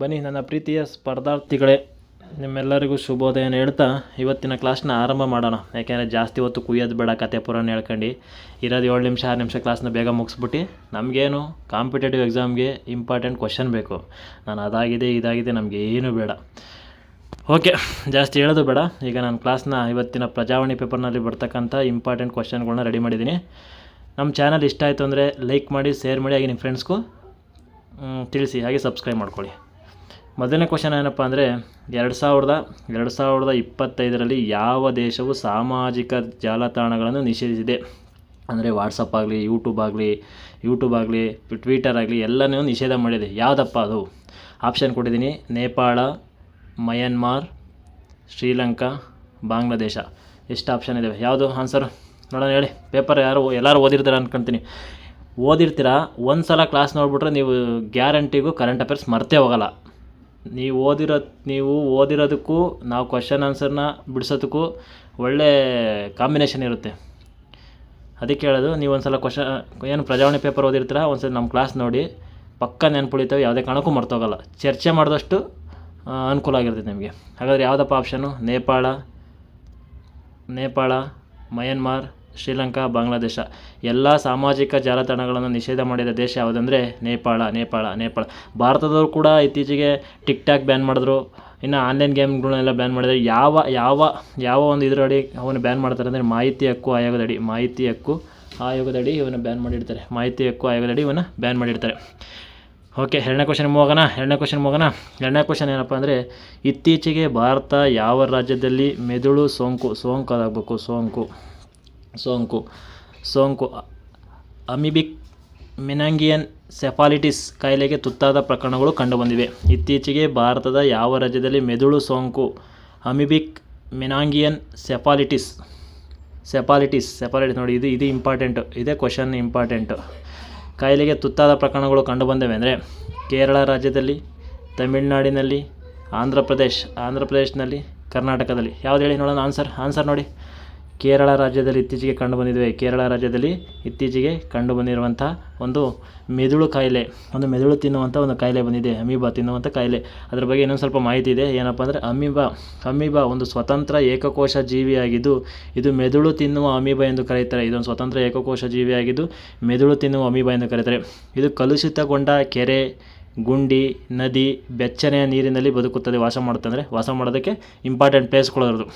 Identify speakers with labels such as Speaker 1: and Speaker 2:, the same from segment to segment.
Speaker 1: ಬನ್ನಿ, ನನ್ನ ಪ್ರೀತಿಯ ಸ್ಪರ್ಧಾರ್ಥಿಗಳೇ, ನಿಮ್ಮೆಲ್ಲರಿಗೂ ಶುಭೋದಯನ ಹೇಳ್ತಾ ಇವತ್ತಿನ ಕ್ಲಾಸ್ನ ಆರಂಭ ಮಾಡೋಣ. ಯಾಕೆಂದರೆ ಜಾಸ್ತಿ ಹೊತ್ತು ಕುಯ್ಯೋದು ಬೇಡ, ಕತೆ ಪುರಾಣ ಹೇಳ್ಕೊಂಡು. ಇರೋದು ಏಳು ನಿಮಿಷ, ಆರು ನಿಮಿಷ ಕ್ಲಾಸ್ನ ಬೇಗ ಮುಗಿಸ್ಬಿಟ್ಟು, ನಮಗೇನು ಕಾಂಪಿಟೇಟಿವ್ ಎಕ್ಸಾಮ್ಗೆ ಇಂಪಾರ್ಟೆಂಟ್ ಕ್ವಶನ್ ಬೇಕು. ನಾನು ಅದಾಗಿದೆ, ಇದಾಗಿದೆ, ನಮಗೆ ಏನೂ ಬೇಡ. ಓಕೆ, ಜಾಸ್ತಿ ಹೇಳೋದು ಬೇಡ. ಈಗ ನಾನು ಕ್ಲಾಸ್ನ ಇವತ್ತಿನ ಪ್ರಜಾವಾಣಿ ಪೇಪರ್ನಲ್ಲಿ ಬರ್ತಕ್ಕಂಥ ಇಂಪಾರ್ಟೆಂಟ್ ಕ್ವಶನ್ಗಳನ್ನ ರೆಡಿ ಮಾಡಿದ್ದೀನಿ. ನಮ್ಮ ಚಾನಲ್ ಇಷ್ಟ ಆಯಿತು ಅಂದರೆ ಲೈಕ್ ಮಾಡಿ ಶೇರ್ ಮಾಡಿ, ಹಾಗೆ ನಿಮ್ಮ ಫ್ರೆಂಡ್ಸ್ಗೂ ತಿಳಿಸಿ, ಹಾಗೆ ಸಬ್ಸ್ಕ್ರೈಬ್ ಮಾಡ್ಕೊಳ್ಳಿ. ಮೊದಲನೇ ಕ್ವಶನ್ ಏನಪ್ಪ ಅಂದರೆ, ಎರಡು ಸಾವಿರದ ಎರಡು ಸಾವಿರದ ಇಪ್ಪತ್ತೈದರಲ್ಲಿ ಯಾವ ದೇಶವು ಸಾಮಾಜಿಕ ಜಾಲತಾಣಗಳನ್ನು ನಿಷೇಧಿಸಿದೆ? ಅಂದರೆ ವಾಟ್ಸಪ್ ಆಗಲಿ ಯೂಟ್ಯೂಬ್ ಆಗಲಿ ಯೂಟ್ಯೂಬ್ ಆಗಲಿ ಟ್ವಿಟರ್ ಆಗಲಿ ಎಲ್ಲನೂ ನಿಷೇಧ ಮಾಡಿದೆ. ಯಾವುದಪ್ಪ ಅದು? ಆಪ್ಷನ್ ಕೊಟ್ಟಿದ್ದೀನಿ, ನೇಪಾಳ ಮಯನ್ಮಾರ್ ಶ್ರೀಲಂಕಾ, ಬಾಂಗ್ಲಾದೇಶ. ಎಷ್ಟು ಆಪ್ಷನ್ ಇದ್ದಾವೆ ಯಾವುದು? ಆನ್ಸರ್ ನೋಡೋಣ, ಹೇಳಿ. ಪೇಪರ್ ಯಾರು, ಎಲ್ಲರೂ ಓದಿರ್ತಾರೆ ಅನ್ಕೊಂತೀನಿ. ಓದಿರ್ತೀರಾ? ಒಂದು ಸಲ ಕ್ಲಾಸ್ ನೋಡಿಬಿಟ್ರೆ ನೀವು ಗ್ಯಾರಂಟಿಗೂ ಕರೆಂಟ್ ಅಫೇರ್ಸ್ ಮರ್ತೇ ಹೋಗಲ್ಲ. ನೀವು ಓದಿರೋ ನೀವು ಓದಿರೋದಕ್ಕೂ ನಾವು ಕ್ವಶನ್ ಆನ್ಸರ್ನ ಬಿಡಿಸೋದಕ್ಕೂ ಒಳ್ಳೆ ಕಾಂಬಿನೇಷನ್ ಇರುತ್ತೆ. ಅದಕ್ಕೆ ಹೇಳೋದು, ನೀವು ಒಂದು ಸಲ ಕ್ವಶನ್ ಏನು ಪ್ರಜಾವಾಣಿ ಪೇಪರ್ ಓದಿರ್ತೀರ ಒಂದು ಸಲ ನಮ್ಮ ಕ್ಲಾಸ್ ನೋಡಿ, ಪಕ್ಕ ನೆನ್ಪುಳಿತಾವೆ, ಯಾವುದೇ ಕಾರಣಕ್ಕೂ ಮರ್ತೋಗಲ್ಲ. ಚರ್ಚೆ ಮಾಡಿದಷ್ಟು ಅನುಕೂಲ ಆಗಿರ್ತದೆ ನಿಮಗೆ. ಹಾಗಾದರೆ ಯಾವುದಪ್ಪ ಆಪ್ಷನು ನೇಪಾಳ ನೇಪಾಳ, ಮಯನ್ಮಾರ್ ಶ್ರೀಲಂಕಾ, ಬಾಂಗ್ಲಾದೇಶ ಎಲ್ಲ ಸಾಮಾಜಿಕ ಜಾಲತಾಣಗಳನ್ನು ನಿಷೇಧ ಮಾಡಿದ ದೇಶ ಯಾವುದಂದರೆ ನೇಪಾಳ ನೇಪಾಳ ನೇಪಾಳ. ಭಾರತದವರು ಕೂಡ ಇತ್ತೀಚೆಗೆ ಟಿಕ್ ಟಾಕ್ ಬ್ಯಾನ್ ಮಾಡಿದ್ರು. ಇನ್ನು ಆನ್ಲೈನ್ ಗೇಮ್ಗಳನ್ನೆಲ್ಲ ಬ್ಯಾನ್ ಮಾಡಿದರೆ. ಯಾವ ಯಾವ ಯಾವ ಒಂದು ಇದರಡಿ ಅವನು ಬ್ಯಾನ್ ಮಾಡ್ತಾರೆ ಅಂದರೆ ಮಾಹಿತಿ ಹಕ್ಕು ಆಯೋಗದಡಿ, ಮಾಹಿತಿ ಹಕ್ಕು ಆಯೋಗದಡಿ ಇವನ್ನ ಬ್ಯಾನ್ ಮಾಡಿರ್ತಾರೆ ಮಾಹಿತಿ ಹಕ್ಕು ಆಯೋಗದಡಿ ಇವನ್ನ ಬ್ಯಾನ್ ಮಾಡಿರ್ತಾರೆ ಓಕೆ, ಎರಡನೇ ಕ್ವಶನ್ ಹೋಗೋಣ ಎರಡನೇ ಕ್ವಶನ್ ಹೋಗೋಣ ಎರಡನೇ ಕ್ವಶನ್ ಏನಪ್ಪ ಅಂದರೆ ಇತ್ತೀಚೆಗೆ ಭಾರತ ಯಾವ ರಾಜ್ಯದಲ್ಲಿ ಮೆದುಳು ಸೋಂಕು ಸೋಂಕು ಆಗಬೇಕು ಸೋಂಕು. ಸೋಂಕು ಸೋಂಕು ಅಮಿಬಿಕ್ ಮಿನಾಂಗಿಯನ್ ಸೆಫಾಲಿಟಿಸ್ ಕಾಯಿಲೆಗೆ ತುತ್ತಾದ ಪ್ರಕರಣಗಳು ಕಂಡುಬಂದಿವೆ. ಇತ್ತೀಚೆಗೆ ಭಾರತದ ಯಾವ ರಾಜ್ಯದಲ್ಲಿ ಮೆದುಳು ಸೋಂಕು, ಅಮಿಬಿಕ್ ಮಿನಾಂಗಿಯನ್ ಸೆಫಾಲಿಟಿಸ್ ಸೆಫಾಲಿಟಿಸ್ ಸೆಫಾಲಿಟಿಸ್ ನೋಡಿ, ಇದು ಇದು ಇಂಪಾರ್ಟೆಂಟು, ಇದೇ ಕ್ವಶನ್ ಇಂಪಾರ್ಟೆಂಟು. ಕಾಯಿಲೆಗೆ ತುತ್ತಾದ ಪ್ರಕರಣಗಳು ಕಂಡುಬಂದಿವೆ ಅಂದರೆ ಕೇರಳ ರಾಜ್ಯದಲ್ಲಿ, ತಮಿಳುನಾಡಿನಲ್ಲಿ, ಆಂಧ್ರ ಪ್ರದೇಶ್, ಆಂಧ್ರ ಪ್ರದೇಶನಲ್ಲಿ ಕರ್ನಾಟಕದಲ್ಲಿ. ಯಾವ್ದು ಹೇಳಿ ನೋಡೋಣ ಆನ್ಸರ್ ಆನ್ಸರ್ ನೋಡಿ. ಕೇರಳ ರಾಜ್ಯದಲ್ಲಿ ಇತ್ತೀಚೆಗೆ ಕಂಡುಬಂದಿವೆ ಕೇರಳ ರಾಜ್ಯದಲ್ಲಿ ಇತ್ತೀಚೆಗೆ ಕಂಡುಬಂದಿರುವಂಥ ಒಂದು ಮೆದುಳು ಕಾಯಿಲೆ, ಒಂದು ಮೆದುಳು ತಿನ್ನುವಂಥ ಒಂದು ಕಾಯಿಲೆ ಬಂದಿದೆ. ಅಮೀಬಾ ತಿನ್ನುವಂಥ ಕಾಯಿಲೆ. ಅದ್ರ ಬಗ್ಗೆ ಇನ್ನೊಂದು ಸ್ವಲ್ಪ ಮಾಹಿತಿ ಇದೆ. ಏನಪ್ಪ ಅಂದರೆ ಅಮೀಬಾ ಅಮೀಬಾ ಒಂದು ಸ್ವತಂತ್ರ ಏಕಕೋಶ ಜೀವಿಯಾಗಿದ್ದು, ಇದು ಮೆದುಳು ತಿನ್ನುವ ಅಮೀಬಾ ಎಂದು ಕರೆಯುತ್ತಾರೆ. ಇದೊಂದು ಸ್ವತಂತ್ರ ಏಕಕೋಶ ಜೀವಿಯಾಗಿದ್ದು, ಮೆದುಳು ತಿನ್ನುವ ಅಮೀಬಾ ಎಂದು ಕರೀತಾರೆ ಇದು ಕಲುಷಿತಗೊಂಡ ಕೆರೆ, ಗುಂಡಿ, ನದಿ, ಬೆಚ್ಚನೆಯ ನೀರಿನಲ್ಲಿ ಬದುಕುತ್ತದೆ. ವಾಸ ಮಾಡುತ್ತೆ ಅಂದರೆ ವಾಸ ಮಾಡೋದಕ್ಕೆ ಇಂಪಾರ್ಟೆಂಟ್ ಪ್ಲೇಸ್ಗಳಿರೋದು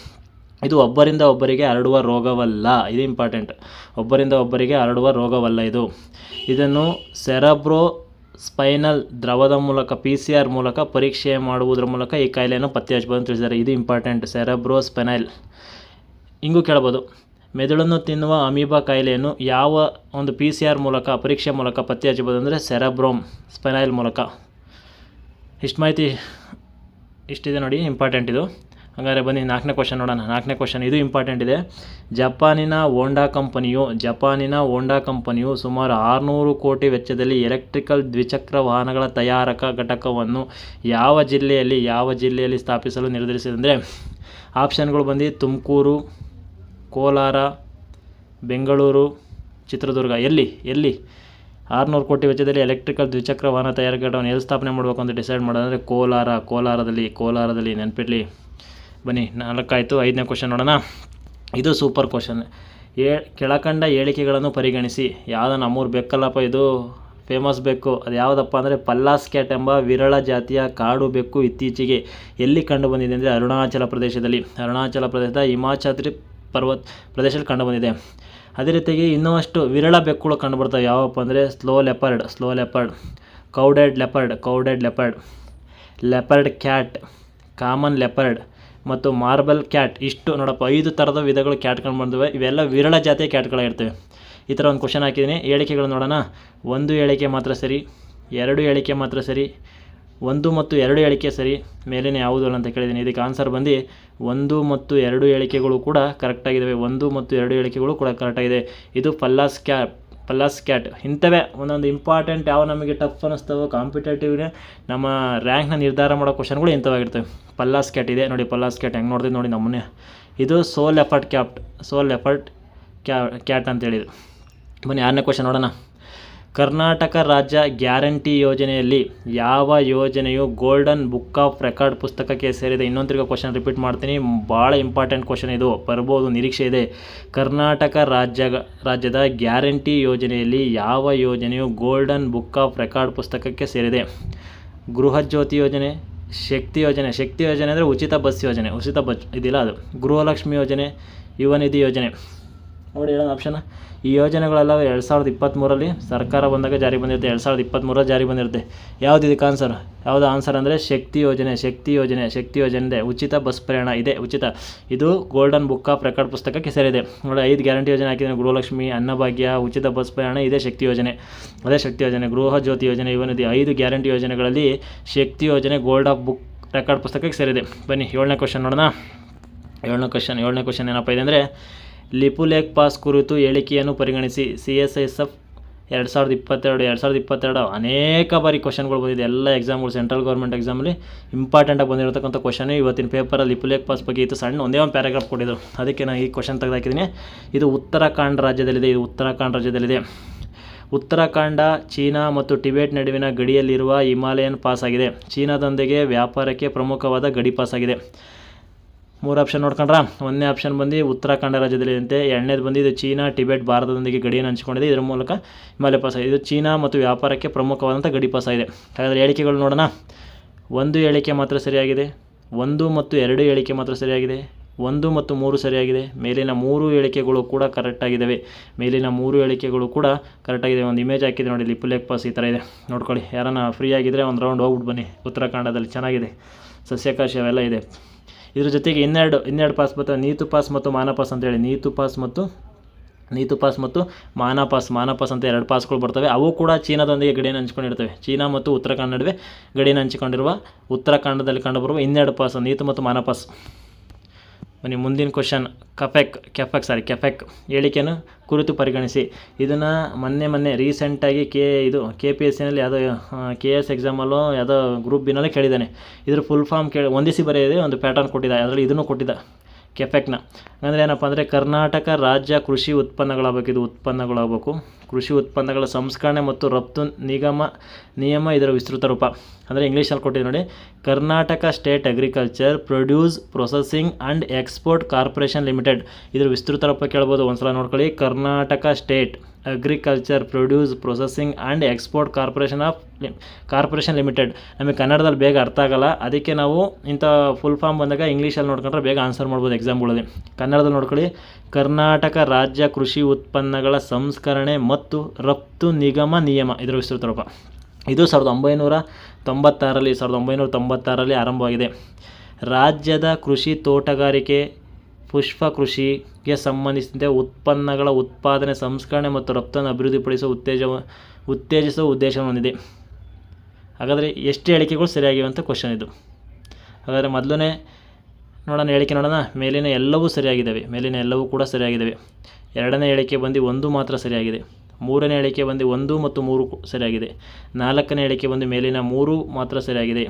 Speaker 1: ಇದು ಒಬ್ಬರಿಂದ ಒಬ್ಬರಿಗೆ ಹರಡುವ ರೋಗವಲ್ಲ. ಇದು ಇಂಪಾರ್ಟೆಂಟ್ ಒಬ್ಬರಿಂದ ಒಬ್ಬರಿಗೆ ಹರಡುವ ರೋಗವಲ್ಲ ಇದು. ಇದನ್ನು ಸೆರಬ್ರೋ ಸ್ಪೈನಲ್ ದ್ರವದ ಮೂಲಕ ಪಿ ಸಿ ಆರ್ ಮೂಲಕ ಪರೀಕ್ಷೆ ಮಾಡುವುದರ ಮೂಲಕ ಈ ಕಾಯಿಲೆಯನ್ನು ಪತ್ತೆ ಹಚ್ಬೋದು ಅಂತ ತಿಳಿಸಿದ್ದಾರೆ. ಇದು ಇಂಪಾರ್ಟೆಂಟ್ ಸೆರಬ್ರೋ ಸ್ಪೆನೈಲ್ ಹಿಂಗೂ ಕೇಳ್ಬೋದು ಮೆದುಳನ್ನು ತಿನ್ನುವ ಅಮೀಬಾ ಕಾಯಿಲೆಯನ್ನು ಯಾವ ಒಂದು ಪಿ ಸಿ ಆರ್ ಮೂಲಕ, ಪರೀಕ್ಷೆ ಮೂಲಕ ಪತ್ತೆ ಹಚ್ಬೋದು ಅಂದರೆ ಸೆರಬ್ರೋಮ್ ಸ್ಪೆನೈಲ್ ಮೂಲಕ. ಇಷ್ಟು ಮಾಹಿತಿ ಇಷ್ಟಿದೆ ನೋಡಿ ಇಂಪಾರ್ಟೆಂಟ್ ಇದು. ಹಾಗಾದರೆ ಬನ್ನಿ, ನಾಲ್ಕನೇ ಕ್ವಶನ್ ನೋಡೋಣ. ನಾಲ್ಕನೇ ಕ್ವಶನ್ ಇದು ಇಂಪಾರ್ಟೆಂಟ್ ಇದೆ. ಜಪಾನಿನ ಹೋಂಡಾ ಕಂಪನಿಯು, ಜಪಾನಿನ ಹೋಂಡಾ ಕಂಪನಿಯು ಸುಮಾರು ಆರುನೂರು ಕೋಟಿ ವೆಚ್ಚದಲ್ಲಿ ಎಲೆಕ್ಟ್ರಿಕಲ್ ದ್ವಿಚಕ್ರ ವಾಹನಗಳ ತಯಾರಕ ಘಟಕವನ್ನು ಯಾವ ಜಿಲ್ಲೆಯಲ್ಲಿ ಯಾವ ಜಿಲ್ಲೆಯಲ್ಲಿ ಸ್ಥಾಪಿಸಲು ನಿರ್ಧರಿಸಿದೆ ಆಪ್ಷನ್ಗಳು ಬಂದು ತುಮಕೂರು, ಕೋಲಾರ, ಬೆಂಗಳೂರು, ಚಿತ್ರದುರ್ಗ. ಎಲ್ಲಿ ಎಲ್ಲಿ? ಆರುನೂರು ಕೋಟಿ ವೆಚ್ಚದಲ್ಲಿ ಎಲೆಕ್ಟ್ರಿಕಲ್ ದ್ವಿಚಕ್ರ ವಾಹನ ತಯಾರಿಕೆ ಘಟಕವನ್ನು ಎಲ್ಲಿ ಸ್ಥಾಪನೆ ಮಾಡಬೇಕು ಅಂತ ಡಿಸೈಡ್ ಮಾಡೋದಂದರೆ ಕೋಲಾರ, ಕೋಲಾರದಲ್ಲಿ ಕೋಲಾರದಲ್ಲಿ ನೆನಪಿರಲಿ. ಬನ್ನಿ, ನಾಲ್ಕಾಯಿತು, ಐದನೇ ಕ್ವಶನ್ ನೋಡೋಣ. ಇದು ಸೂಪರ್ ಕ್ವಶನ್ ಏ, ಕೆಳಕಂಡ ಹೇಳಿಕೆಗಳನ್ನು ಪರಿಗಣಿಸಿ. ಯಾವ್ದು ನಮ್ಮೂರು ಬೆಕ್ಕಲ್ಲಪ್ಪ, ಇದು ಫೇಮಸ್ ಬೆಕ್ಕು. ಅದು ಯಾವುದಪ್ಪ ಅಂದರೆ, ಪಲ್ಲಾಸ್ ಕ್ಯಾಟ್ ಎಂಬ ವಿರಳ ಜಾತಿಯ ಕಾಡು ಬೆಕ್ಕು ಇತ್ತೀಚೆಗೆ ಎಲ್ಲಿ ಕಂಡುಬಂದಿದೆ ಅಂದರೆ, ಅರುಣಾಚಲ ಪ್ರದೇಶದಲ್ಲಿ. ಅರುಣಾಚಲ ಪ್ರದೇಶದ ಹಿಮಾಚಲ ಪರ್ವತ ಪ್ರದೇಶದಲ್ಲಿ ಕಂಡುಬಂದಿದೆ ಅದೇ ರೀತಿಯಾಗಿ ಇನ್ನೂ ವಿರಳ ಬೆಕ್ಕುಗಳು ಕಂಡುಬರ್ತವೆ ಯಾವಪ್ಪ ಅಂದರೆ, slow leopard slow leopard, clouded leopard clouded leopard leopard cat, common leopard ಮತ್ತು ಮಾರ್ಬಲ್ ಕ್ಯಾಟ್. ಇಷ್ಟು ನೋಡಪ್ಪ, ಐದು ಥರದ ವಿಧಗಳು ಕ್ಯಾಟ್ಗಳು ಬಂದಿವೆ. ಇವೆಲ್ಲ ವಿರಳ ಜಾತಿಯ ಕ್ಯಾಟ್ಗಳಿರ್ತವೆ ಈ ಥರ ಒಂದು ಕ್ವಶನ್ ಹಾಕಿದ್ದೀನಿ. ಹೇಳಿಕೆಗಳು ನೋಡೋಣ. ಒಂದು ಹೇಳಿಕೆ ಮಾತ್ರ ಸರಿ, ಎರಡು ಹೇಳಿಕೆ ಮಾತ್ರ ಸರಿ, ಒಂದು ಮತ್ತು ಎರಡು ಹೇಳಿಕೆ ಸರಿ, ಮೇಲಿನ ಯಾವುದು ಅಂತ ಕೇಳಿದ್ದೀನಿ. ಇದಕ್ಕೆ ಆನ್ಸರ್ ಬಂದು ಒಂದು ಮತ್ತು ಎರಡು ಹೇಳಿಕೆಗಳು ಕೂಡ ಕರೆಕ್ಟಾಗಿದ್ದಾವೆ ಒಂದು ಮತ್ತು ಎರಡು ಹೇಳಿಕೆಗಳು ಕೂಡ ಕರೆಕ್ಟಾಗಿದೆ ಇದು ಫಲ್ಲಾಸ್ ಕ್ಯಾಟ್. ಪಲ್ಲಾಸ್ ಕ್ಯಾಟ್ ಇಂಥವೇ ಒಂದೊಂದು ಇಂಪಾರ್ಟೆಂಟ್ ಯಾವ ನಮಗೆ ಟಫ್ ಅನ್ನಿಸ್ತವೋ ಕಾಂಪಿಟೇಟಿವ್ಗೆ ನಮ್ಮ ರ್ಯಾಂಕ್ನ ನಿರ್ಧಾರ ಮಾಡೋ ಕ್ವಶನ್ಗಳು ಇಂಥವಾಗಿರ್ತವೆ ಪಲ್ಲಾಸ್ ಕ್ಯಾಟ್ ಇದೆ. ನೋಡಿ ಪಲ್ಲಾಸ್ ಕ್ಯಾಟ್ ಹೆಂಗೆ ನೋಡ್ತೀವಿ ನೋಡಿ ನಮ್ಮನ್ನೇ. ಇದು ಸೋಲ್ ಎಫರ್ಟ್ ಕ್ಯಾಪ್ಟ್ ಸೋಲ್ ಎಫರ್ಟ್ ಕ್ಯಾ ಕ್ಯಾಟ್ ಅಂತೇಳಿದ್ರು ಬನ್ನಿ ಆರನೇ ಕ್ವಶನ್ ನೋಡೋಣ. ಕರ್ನಾಟಕ ರಾಜ್ಯ ಗ್ಯಾರಂಟಿ ಯೋಜನೆಯಲ್ಲಿ ಯಾವ ಯೋಜನೆಯು ಗೋಲ್ಡನ್ ಬುಕ್ ಆಫ್ ರೆಕಾರ್ಡ್ ಪುಸ್ತಕಕ್ಕೆ ಸೇರಿದೆ? ಇನ್ನೊಂದು ತಿರ್ಗ ಕ್ವಶನ್ ರಿಪೀಟ್ ಮಾಡ್ತೀನಿ. ಭಾಳ ಇಂಪಾರ್ಟೆಂಟ್ ಕ್ವಶನ್ ಇದು. ಬರ್ಬೋದು, ನಿರೀಕ್ಷೆ ಇದೆ. ಕರ್ನಾಟಕ ರಾಜ್ಯ, ರಾಜ್ಯದ ಗ್ಯಾರಂಟಿ ಯೋಜನೆಯಲ್ಲಿ ಯಾವ ಯೋಜನೆಯು ಗೋಲ್ಡನ್ ಬುಕ್ ಆಫ್ ರೆಕಾರ್ಡ್ ಪುಸ್ತಕಕ್ಕೆ ಸೇರಿದೆ? ಗೃಹಜ್ಯೋತಿ ಯೋಜನೆ, ಶಕ್ತಿ ಯೋಜನೆ. ಶಕ್ತಿ ಯೋಜನೆ ಅಂದರೆ ಉಚಿತ ಬಸ್ ಯೋಜನೆ. ಉಚಿತ ಬಸ್, ಇದಿಲ್ಲ ಅದು. ಗೃಹಲಕ್ಷ್ಮಿ ಯೋಜನೆ ಯುವನಿಧಿ ಯೋಜನೆ. ನೋಡಿ ಹೇಳೋಣ ಆಪ್ಷನ್ ಈ ಯೋಜನೆಗಳೆಲ್ಲ ಎರಡು ಸಾವಿರದ ಇಪ್ಪತ್ತ್ಮೂರಲ್ಲಿ ಸರ್ಕಾರ ಬಂದಾಗ ಜಾರಿ ಬಂದಿರುತ್ತೆ. ಎರಡು ಸಾವಿರದ ಇಪ್ಪತ್ತ್ಮೂರಲ್ಲಿ ಜಾರಿ ಬಂದಿರುತ್ತೆ. ಯಾವುದು ಇದಕ್ಕೆ ಆನ್ಸರ್ ಯಾವುದು ಆನ್ಸರ್ ಅಂದರೆ ಶಕ್ತಿ ಯೋಜನೆ ಶಕ್ತಿ ಯೋಜನೆ ಶಕ್ತಿ ಯೋಜನೆ ಉಚಿತ ಬಸ್ ಪ್ರಯಾಣ ಇದೆ. ಉಚಿತ. ಇದು ಗೋಲ್ಡನ್ ಬುಕ್ ಆಫ್ ರೆಕಾರ್ಡ್ ಪುಸ್ತಕಕ್ಕೆ ಸೇರಿದೆ. ನೋಡಿ, ಐದು ಗ್ಯಾರಂಟಿ ಯೋಜನೆ ಹಾಕಿದರೆ ಗೃಹಲಕ್ಷ್ಮಿ, ಅನ್ನಭಾಗ್ಯ, ಉಚಿತ ಬಸ್ ಪ್ರಯಾಣ, ಇದೇ ಶಕ್ತಿ ಯೋಜನೆ. ಅದೇ ಶಕ್ತಿ ಯೋಜನೆ, ಗೃಹ ಜ್ಯೋತಿ ಯೋಜನೆ ಇವನಿದೆ ಐದು ಗ್ಯಾರಂಟಿ ಯೋಜನೆಗಳಲ್ಲಿ ಶಕ್ತಿ ಯೋಜನೆ ಗೋಲ್ಡ್ ಆಫ್ ಬುಕ್ ರೆಕಾರ್ಡ್ ಪುಸ್ತಕಕ್ಕೆ ಸೇರಿದೆ. ಬನ್ನಿ, ಏಳನೇ ಕ್ವಶನ್ ನೋಡೋಣ. ಏಳನೇ ಕ್ವಶನ್ ಏಳನೇ ಕ್ವಶನ್ ಏನಪ್ಪ ಇದೆ ಅಂದರೆ ಲಿಪುಲೇಕ್ ಪಾಸ್ ಕುರಿತು ಹೇಳಿಕೆಯನ್ನು ಪರಿಗಣಿಸಿ ಸಿ ಎಸ್ ಎಸ್ ಎಫ್ ಎರಡು ಸಾವಿರದ ಇಪ್ಪತ್ತೆರಡು, ಎರಡು ಸಾವಿರದ ಇಪ್ಪತ್ತೆರಡು ಅನೇಕ ಬಾರಿ ಕ್ವಶನ್ಗಳು ಬಂದಿದೆ. ಎಲ್ಲ ಎಕ್ಸಾಮ್ಗಳು ಸೆಂಟ್ರಲ್ ಗೌರ್ಮೆಂಟ್ ಎಕ್ಸಾಮಲ್ಲಿ ಇಂಪಾರ್ಟೆಂಟಾಗಿ ಬಂದಿರತಕ್ಕಂಥ ಕ್ವಶನ್ ಇವತ್ತಿನ ಪೇಪರಲ್ಲಿ ಲಿಪುಲೇಕ್ ಪಾಸ್ ಬಗ್ಗೆ ಇತ್ತು. ಸಣ್ಣ ಒಂದೇ ಒಂದು ಪ್ಯಾರಾಗ್ರಾಫ್ ಕೊಟ್ಟಿದ್ರು. ಅದಕ್ಕೆ ನಾನು ಈ ಕ್ವಶನ್ ತೆಗೆದಾಕಿದ್ದೀನಿ. ಇದು ಉತ್ತರಾಖಂಡ್ ರಾಜ್ಯದಲ್ಲಿದೆ. ಇದು ಉತ್ತರಾಖಂಡ್ ರಾಜ್ಯದಲ್ಲಿದೆ. ಉತ್ತರಾಖಂಡ, ಚೀನಾ ಮತ್ತು ಟಿಬೆಟ್ ನಡುವಿನ ಗಡಿಯಲ್ಲಿರುವ ಹಿಮಾಲಯನ್ ಪಾಸ್ ಆಗಿದೆ. ಚೀನಾದೊಂದಿಗೆ ವ್ಯಾಪಾರಕ್ಕೆ ಪ್ರಮುಖವಾದ ಗಡಿ ಪಾಸ್ ಆಗಿದೆ. ಮೂರು ಆಪ್ಷನ್ ನೋಡ್ಕೊಂಡ್ರ? ಒಂದನೇ ಆಪ್ಷನ್ ಬಂದು ಉತ್ತರಾಖಂಡ ರಾಜ್ಯದಲ್ಲಿ ಅಂತೆ ಎರಡನೇದು ಬಂದು ಇದು ಚೀನಾ, ಟಿಬೆಟ್ ಭಾರತದೊಂದಿಗೆ ಗಡಿಯನ್ನು ಹಂಚಿಕೊಂಡಿದೆ. ಇದರ ಮೂಲಕ ಹಿಮಾಲಯ ಪಾಸ್ ಆಗಿದೆ. ಇದು ಚೀನಾ ಮತ್ತು ವ್ಯಾಪಾರಕ್ಕೆ ಪ್ರಮುಖವಾದಂಥ ಗಡಿ ಪಾಸ್ ಆಗಿದೆ. ಹಾಗಾದರೆ ಹೇಳಿಕೆಗಳು ನೋಡೋಣ. ಒಂದು ಹೇಳಿಕೆ ಮಾತ್ರ ಸರಿಯಾಗಿದೆ. ಒಂದು ಮತ್ತು ಎರಡು ಹೇಳಿಕೆ ಮಾತ್ರ ಸರಿಯಾಗಿದೆ. ಒಂದು ಮತ್ತು ಮೂರು ಸರಿಯಾಗಿದೆ. ಮೇಲಿನ ಮೂರು ಹೇಳಿಕೆಗಳು ಕೂಡ ಕರೆಕ್ಟಾಗಿದ್ದಾವೆ ಮೇಲಿನ ಮೂರು ಹೇಳಿಕೆಗಳು ಕೂಡ ಕರೆಕ್ಟಾಗಿದೆ ಒಂದು ಇಮೇಜ್ ಹಾಕಿದೆ ನೋಡಿ ಲಿಪುಲೇಕ್ ಪಾಸ್ ಈ ಥರ ಇದೆ. ನೋಡ್ಕೊಳ್ಳಿ. ಯಾರನ್ನ ಫ್ರೀ ಆಗಿದ್ದರೆ ಒಂದು ರೌಂಡ್ ಹೋಗ್ಬಿಟ್ಟು ಬನ್ನಿ. ಉತ್ತರಾಖಂಡದಲ್ಲಿ ಚೆನ್ನಾಗಿದೆ. ಸಸ್ಯಕಾಶ ಅವೆಲ್ಲ ಇದೆ. ಇದ್ರ ಜೊತೆಗೆ ಇನ್ನೆರಡು ಇನ್ನೆರಡು ಪಾಸ್ ಬರ್ತವೆ ನೀತು ಪಾಸ್ ಮತ್ತು ಮಾನಪಾಸ್ ಅಂತೇಳಿ ನೀತು ಪಾಸ್ ಮತ್ತು, ನೀತು ಪಾಸ್ ಮತ್ತು ಮಾನ ಪಾಸ್ ಮಾನ ಪಾಸ್ ಅಂತ ಎರಡು ಪಾಸ್ಗಳು ಬರ್ತವೆ. ಅವು ಕೂಡ ಚೀನಾದೊಂದಿಗೆ ಗಡಿಯನ್ನು ಹಂಚಿಕೊಂಡಿರ್ತವೆ. ಚೀನಾ ಮತ್ತು ಉತ್ತರಾಖಂಡ ನಡುವೆ ಗಡಿಯನ್ನು ಹಂಚಿಕೊಂಡಿರುವ, ಉತ್ತರಾಖಂಡದಲ್ಲಿ ಕಂಡುಬರುವ ಇನ್ನೆರಡು ಪಾಸ್ ನೀತು ಮತ್ತು ಮಾನ ಪಾಸ್ ಬನ್ನಿ, ಮುಂದಿನ ಕ್ವಶನ್ ಕಫೆಕ್, ಕೆಫೆಕ್ ಸಾರಿ ಕೆಫೆಕ್ ಹೇಳಿಕೆಯನ್ನು ಕುರಿತು ಪರಿಗಣಿಸಿ. ಇದನ್ನು ಮೊನ್ನೆ ಮೊನ್ನೆ ರೀಸೆಂಟಾಗಿ ಕೆ, ಇದು ಕೆ ಪಿ ಎಸ್ ಸಿನಲ್ಲಿ ಯಾವುದೋ ಕೆ ಎಸ್ ಎಕ್ಸಾಮಲ್ಲೋ ಯಾವುದೋ ಗ್ರೂಪ್ ಬಿನಲ್ಲಿ ಕೇಳಿದ್ದಾನೆ. ಇದ್ರ ಫುಲ್ ಫಾರ್ಮ್ ಕೇಳಿ ಒಂದಿಸಿ ಬರೆಯಿದೆ ಒಂದು ಪ್ಯಾಟರ್ನ್ ಕೊಟ್ಟಿದ್ದ ಅದರಲ್ಲಿ ಇದನ್ನು ಕೊಟ್ಟಿದ್ದ. ಕೆಫೆಕ್ನ. ಅಂದರೆ ಏನಪ್ಪ ಅಂದರೆ ಕರ್ನಾಟಕ ರಾಜ್ಯ ಕೃಷಿ ಉತ್ಪನ್ನಗಳಾಗಬೇಕು, ಇದು ಉತ್ಪನ್ನಗಳಾಗಬೇಕು. ಕೃಷಿ ಉತ್ಪನ್ನಗಳ ಸಂಸ್ಕರಣೆ ಮತ್ತು ರಫ್ತು ನಿಗಮ, ನಿಯಮ ಇದರ ವಿಸ್ತೃತ ರೂಪ. ಅಂದರೆ ಇಂಗ್ಲೀಷಲ್ಲಿ ಕೊಟ್ಟಿದ್ದು ನೋಡಿ, Karnataka state agriculture produce processing and export corporation limited. ಇದರ ವಿಸ್ತೃತ ರೂಪ ಕೇಳ್ಬೋದು, ಒಂದ್ಸಲ ನೋಡ್ಕೊಳ್ಳಿ. Karnataka state agriculture produce processing and export corporation of corporation limited ನಮಗೆ ಕನ್ನಡದಲ್ಲಿ ಬೇಗ ಅರ್ಥ ಆಗಲ್ಲ. ಅದಕ್ಕೆ ನಾವು ಇಂಥ ಫುಲ್ ಫಾರ್ಮ್ ಬಂದಾಗ ಇಂಗ್ಲೀಷಲ್ಲಿ ನೋಡ್ಕೊಂಡ್ರೆ ಬೇಗ ಆನ್ಸರ್ ಮಾಡ್ಬೋದು ಎಕ್ಸಾಮ್ಗಳಲ್ಲಿ ಕನ್ನಡದಲ್ಲಿ ನೋಡ್ಕೊಳ್ಳಿ. ಕರ್ನಾಟಕ ರಾಜ್ಯ ಕೃಷಿ ಉತ್ಪನ್ನಗಳ ಸಂಸ್ಕರಣೆ ಮತ್ತು ರಫ್ತು ನಿಗಮ ನಿಯಮ ಇದರ ವಿಸ್ತೃತ ರೂಪ ಇದು ಸಾವಿರದ ಒಂಬೈನೂರ ತೊಂಬತ್ತಾರರಲ್ಲಿ, ಸಾವಿರದ ಒಂಬೈನೂರ ತೊಂಬತ್ತಾರರಲ್ಲಿ ಆರಂಭವಾಗಿದೆ. ರಾಜ್ಯದ ಕೃಷಿ ತೋಟಗಾರಿಕೆ ಪುಷ್ಪ ಕೃಷಿಗೆ ಸಂಬಂಧಿಸಿದಂತೆ ಉತ್ಪನ್ನಗಳ ಉತ್ಪಾದನೆ, ಸಂಸ್ಕರಣೆ ಮತ್ತು ರಫ್ತನ್ನು ಅಭಿವೃದ್ಧಿಪಡಿಸುವ ಉತ್ತೇಜ ಉತ್ತೇಜಿಸುವ ಉದ್ದೇಶವನ್ನು ಹೊಂದಿದೆ. ಹಾಗಾದರೆ ಎಷ್ಟು ಹೇಳಿಕೆಗಳು ಸರಿಯಾಗಿವೆ ಅಂತ ಕ್ವಶನ್ ಇದು. ಹಾಗಾದರೆ ಮೊದಲನೇ ನೋಡೋಣ, ಹೇಳಿಕೆ ನೋಡೋಣ. ಮೇಲಿನ ಎಲ್ಲವೂ ಸರಿಯಾಗಿದ್ದಾವೆ. ಮೇಲಿನ ಎಲ್ಲವೂ ಕೂಡ ಸರಿಯಾಗಿದ್ದಾವೆ. ಎರಡನೇ ಹೇಳಿಕೆ ಬಂದು ಒಂದು ಮಾತ್ರ ಸರಿಯಾಗಿದೆ. ಮೂರನೇ ಹೇಳಿಕೆ ಬಂದು ಒಂದು ಮತ್ತು ಮೂರು ಸರಿಯಾಗಿದೆ. ನಾಲ್ಕನೇ ಹೇಳಿಕೆ ಬಂದು ಮೇಲಿನ ಮೂರು ಮಾತ್ರ ಸರಿಯಾಗಿದೆ.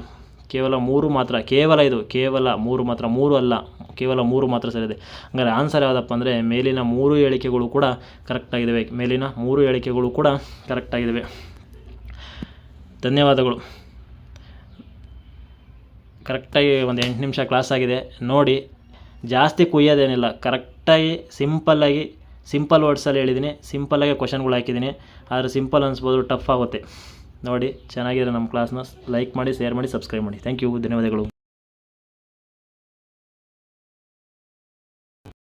Speaker 1: ಕೇವಲ ಮೂರು ಮಾತ್ರ. ಕೇವಲ ಇದು. ಕೇವಲ ಮೂರು ಮಾತ್ರ. ಮೂರು ಅಲ್ಲ. ಕೇವಲ ಮೂರು ಮಾತ್ರ ಸರಿದೆ ಹಂಗಾರೆ ಆನ್ಸರ್ ಯಾವುದಪ್ಪ ಅಂದರೆ ಮೇಲಿನ ಮೂರು ಹೇಳಿಕೆಗಳು ಕೂಡ ಕರೆಕ್ಟಾಗಿದ್ದಾವೆ ಮೇಲಿನ ಮೂರು ಹೇಳಿಕೆಗಳು ಕೂಡ ಕರೆಕ್ಟಾಗಿದ್ದಾವೆ ಧನ್ಯವಾದಗಳು. ಕರೆಕ್ಟಾಗಿ ಒಂದು ಎಂಟು ನಿಮಿಷ ಕ್ಲಾಸ್ ಆಗಿದೆ. ನೋಡಿ, ಜಾಸ್ತಿ ಕುಯ್ಯೋದೇನಿಲ್ಲ. ಕರೆಕ್ಟಾಗಿ ಸಿಂಪಲ್ಲಾಗಿ ಸಿಂಪಲ್ ವರ್ಡ್ಸಲ್ಲಿ ಹೇಳಿದ್ದೀನಿ ಸಿಂಪಲ್ಲಾಗಿ ಕ್ವಶನ್ಗಳು ಹಾಕಿದ್ದೀನಿ ಆದರೆ ಸಿಂಪಲ್ ಅನಿಸ್ಬೋದು ಟಫ್ ಆಗುತ್ತೆ. ನೋಡಿ ಚೆನ್ನಾಗಿದೆ ನಮ್ಮ ಕ್ಲಾಸ್ನ ಲೈಕ್ ಮಾಡಿ ಶೇರ್ ಮಾಡಿ ಸಬ್ಸ್ಕ್ರೈಬ್ ಮಾಡಿ. ಥ್ಯಾಂಕ್ ಯು ಧನ್ಯವಾದಗಳು.